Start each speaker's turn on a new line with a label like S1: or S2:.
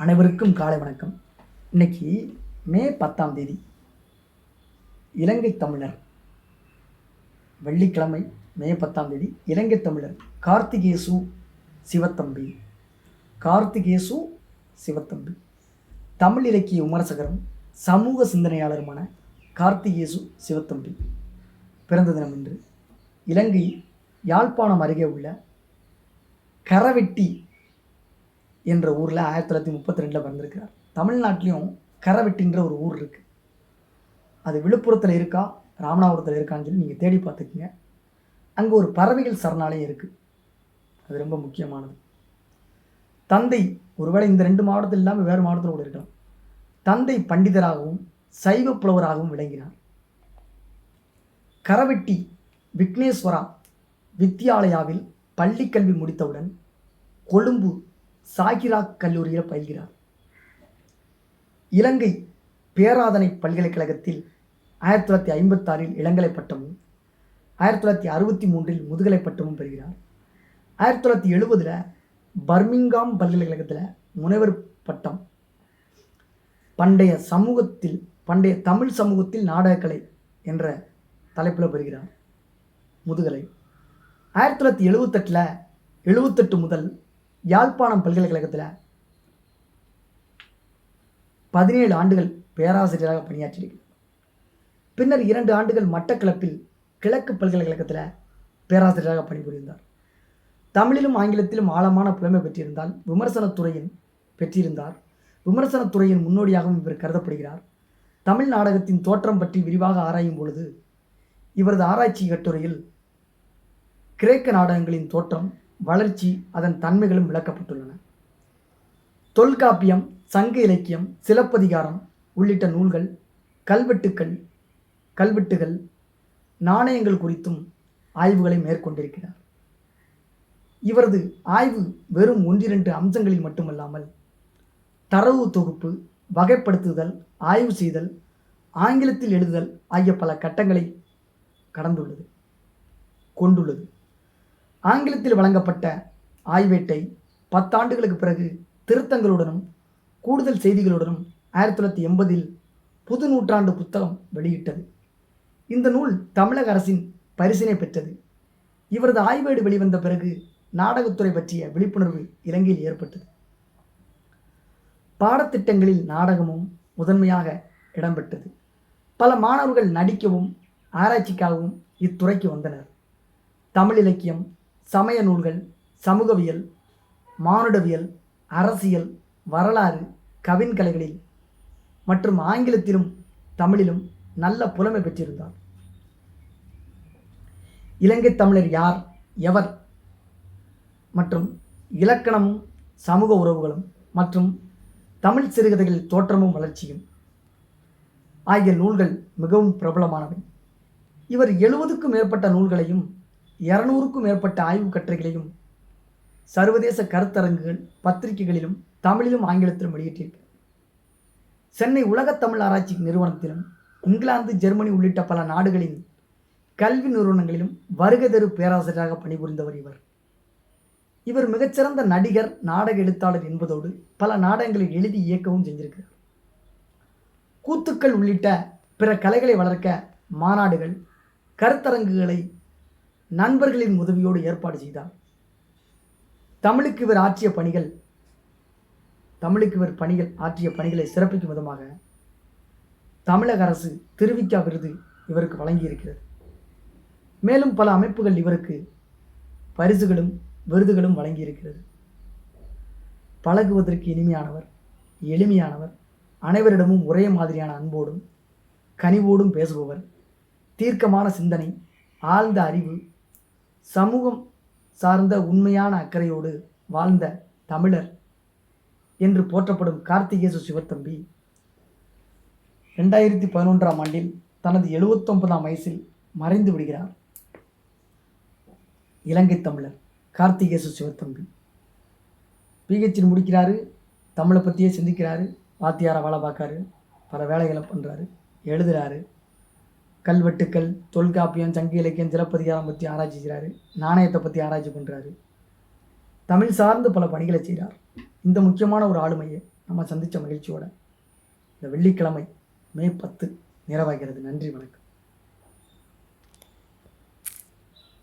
S1: அனைவருக்கும் காலை வணக்கம். இன்னைக்கு மே பத்தாம் தேதி இலங்கை தமிழர். வெள்ளிக்கிழமை மே பத்தாம் தேதி இலங்கை தமிழர் கார்த்திகேசு சிவத்தம்பி. கார்த்திகேசு சிவத்தம்பி. தமிழ் இலக்கிய விமர்சகரும் சமூக சிந்தனையாளருமான கார்த்திகேசு சிவத்தம்பி. பிறந்த தினம் இன்று இலங்கை யாழ்ப்பாணம் அருகே உள்ள கரவெட்டி என்ற ஊரில் ஆயிரத்தி தொள்ளாயிரத்தி முப்பத்தி ரெண்டில் பிறந்திருக்கிறார். தமிழ்நாட்டிலையும் கரவெட்டின்ற ஒரு ஊர் இருக்குது அது விழுப்புரத்தில் இருக்கா ராமநாதபுரத்தில் இருக்கான்னு சொல்லி நீங்கள் தேடி பார்த்துக்குங்க. அங்கே ஒரு பறவைகள் சரணாலயம் இருக்குது அது ரொம்ப முக்கியமானது. தந்தை ஒருவேளை இந்த ரெண்டு மாவட்டத்தில் இல்லாமல் வேறு மாவட்டத்தில் கூட இருக்கலாம். தந்தை பண்டிதராகவும் சைவ புலவராகவும் விளங்கினார். கரவெட்டி விக்னேஸ்வரா வித்யாலயாவில் பள்ளிக்கல்வி முடித்தவுடன் கொழும்பு சாகிரா கல்லூரியில் பயில்கிறார். இலங்கை பேராதனை பல்கலைக்கழகத்தில் ஆயிரத்தி தொள்ளாயிரத்தி ஐம்பத்தாறில் இளங்கலை பட்டமும் ஆயிரத்தி தொள்ளாயிரத்தி அறுபத்தி மூன்றில் முதுகலை பட்டமும் பெறுகிறார். ஆயிரத்தி தொள்ளாயிரத்தி எழுபதில் பர்மிங்காம் பல்கலைக்கழகத்தில் முனைவர் பட்டம். பண்டைய சமூகத்தில் பண்டைய தமிழ் சமூகத்தில் நாடகக்கலை என்ற தலைப்பில் பெறுகிறார் முதுகலை. ஆயிரத்தி தொள்ளாயிரத்தி எழுபத்தெட்டில் எழுபத்தெட்டு முதல் யாழ்ப்பாணம் பல்கலைக்கழகத்தில் பதினேழு ஆண்டுகள் பேராசிரியராக பணியாற்றியிருக்கிறார். பின்னர் இரண்டு ஆண்டுகள் மட்டக்களப்பில் கிழக்கு பல்கலைக்கழகத்தில் பேராசிரியராக பணிபுரிந்தார். தமிழிலும் ஆங்கிலத்திலும் ஆழமான புலமை பெற்றிருந்தால் விமர்சனத்துறையின் பெற்றிருந்தார். விமர்சனத்துறையின் முன்னோடியாகவும் இவர் கருதப்படுகிறார். தமிழ் நாடகத்தின் தோற்றம் பற்றி விரிவாக ஆராயும் பொழுது இவரது ஆராய்ச்சி கட்டுரையில் கிரேக்க நாடகங்களின் தோற்றம் வளர்ச்சி அதன் தன்மைகளும் விளக்கப்பட்டுள்ளன. தொல்காப்பியம் சங்க இலக்கியம் சிலப்பதிகாரம் உள்ளிட்ட நூல்கள் கல்வெட்டுக்கள் கல்வெட்டுகள் நாணயங்கள் குறித்தும் ஆய்வுகளை மேற்கொண்டிருக்கிறார். இவரது ஆய்வு வெறும் ஒன்றிரண்டு அம்சங்களில் மட்டுமல்லாமல் தரவு தொகுப்பு வகைப்படுத்துதல் ஆய்வு செய்தல் ஆங்கிலத்தில் எழுதுதல் ஆகிய பல கட்டங்களை கடந்துள்ளது கொண்டுள்ளது. ஆங்கிலத்தில் வழங்கப்பட்ட ஆய்வேட்டை பத்தாண்டுகளுக்கு பிறகு திருத்தங்களுடனும் கூடுதல் செய்திகளுடனும் ஆயிரத்தி தொள்ளாயிரத்தி எண்பதில் புது நூற்றாண்டு புத்தகம் வெளியிட்டது. இந்த நூல் தமிழக அரசின் பரிசினை பெற்றது. இவரது ஆய்வேடு வெளிவந்த பிறகு நாடகத்துறை பற்றிய விழிப்புணர்வு இலங்கையில் ஏற்பட்டது. பாடத்திட்டங்களில் நாடகமும் முதன்மையாக இடம்பெற்றது. பல மாணவர்கள் நடிக்கவும் ஆராய்ச்சிக்காகவும் இத்துறைக்கு வந்தனர். தமிழ் இலக்கியம் சமய நூல்கள் சமூகவியல் மானுடவியல் அரசியல் வரலாறு கவின்கலைகளில் மற்றும் ஆங்கிலத்திலும் தமிழிலும் நல்ல புலமை பெற்றிருந்தார். இலங்கை தமிழர் யார் எவர் மற்றும் இலக்கணமும் சமூக உறவுகளும் மற்றும் தமிழ் சிறுகதைகளில் தோற்றமும் வளர்ச்சியும் ஆகிய நூல்கள் மிகவும் பிரபலமானவை. இவர் எழுபதுக்கும் மேற்பட்ட நூல்களையும் இரநூறுக்கும் மேற்பட்ட ஆய்வுக் கட்டுரைகளையும் சர்வதேச கருத்தரங்குகள் பத்திரிகைகளிலும் தமிழிலும் ஆங்கிலத்திலும் வெளியிட்டிருக்கிறார் சென்னை உலகத் தமிழ் ஆராய்ச்சி நிறுவனத்திலும் இங்கிலாந்து ஜெர்மனி உள்ளிட்ட பல நாடுகளின் கல்வி நிறுவனங்களிலும் வருகை தரு பேராசிரியராக பணிபுரிந்தவர் இவர். இவர் மிகச்சிறந்த நடிகர் நாடக எழுத்தாளர் என்பதோடு பல நாடகங்களை எழுதி இயக்கவும் செஞ்சிருக்கிறார் கூத்துக்கள் உள்ளிட்ட பிற கலைகளை வளர்க்க மாநாடுகள் கருத்தரங்குகளை நண்பர்களின் உதவியோடு ஏற்பாடு செய்தார். தமிழுக்கு இவர் ஆற்றிய பணிகள் தமிழுக்கு இவர் பணிகள் ஆற்றிய பணிகளை சிறப்பிக்கும் விதமாக தமிழக அரசு திருவிக்கா விருது இவருக்கு வழங்கியிருக்கிறது. மேலும் பல அமைப்புகள் இவருக்கு பரிசுகளும் விருதுகளும் வழங்கியிருக்கிறது. பழகுவதற்கு இனிமையானவர் எளிமையானவர் அனைவரிடமும் ஒரே மாதிரியான அன்போடும் கனிவோடும் பேசுபவர் தீர்க்கமான சிந்தனை ஆழ்ந்த அறிவு சமூகம் சார்ந்த உண்மையான அக்கறையோடு வாழ்ந்த தமிழர் என்று போற்றப்படும் கார்த்திகேசு சிவத்தம்பி ரெண்டாயிரத்தி பதினொன்றாம் ஆண்டில் தனது எழுபத்தொன்பதாம் வயசில் மறைந்து விடுகிறார். இலங்கை தமிழர் கார்த்திகேசு சிவத்தம்பி பிஹெச்டி முடிக்கிறாரு தமிழை பற்றியே சிந்திக்கிறாரு வாத்தியாரை வேலை பார்க்காரு பல வேலைகளை பண்ணுறாரு எழுதுகிறாரு கல்வெட்டுக்கள் தொல்காப்பியம் சங்க இலக்கியம் சிலப்பதிகாரம் பற்றி ஆராய்ச்சி செய்கிறாரு நாணயத்தை பற்றி ஆராய்ச்சி பண்ணுறாரு தமிழ் சார்ந்து பல பணிகளை செய்கிறார் இந்த முக்கியமான ஒரு ஆளுமையை நம்ம சந்தித்த மகிழ்ச்சியோட இந்த வெள்ளிக்கிழமை மே பத்து நிறைவாகிறது நன்றி வணக்கம்.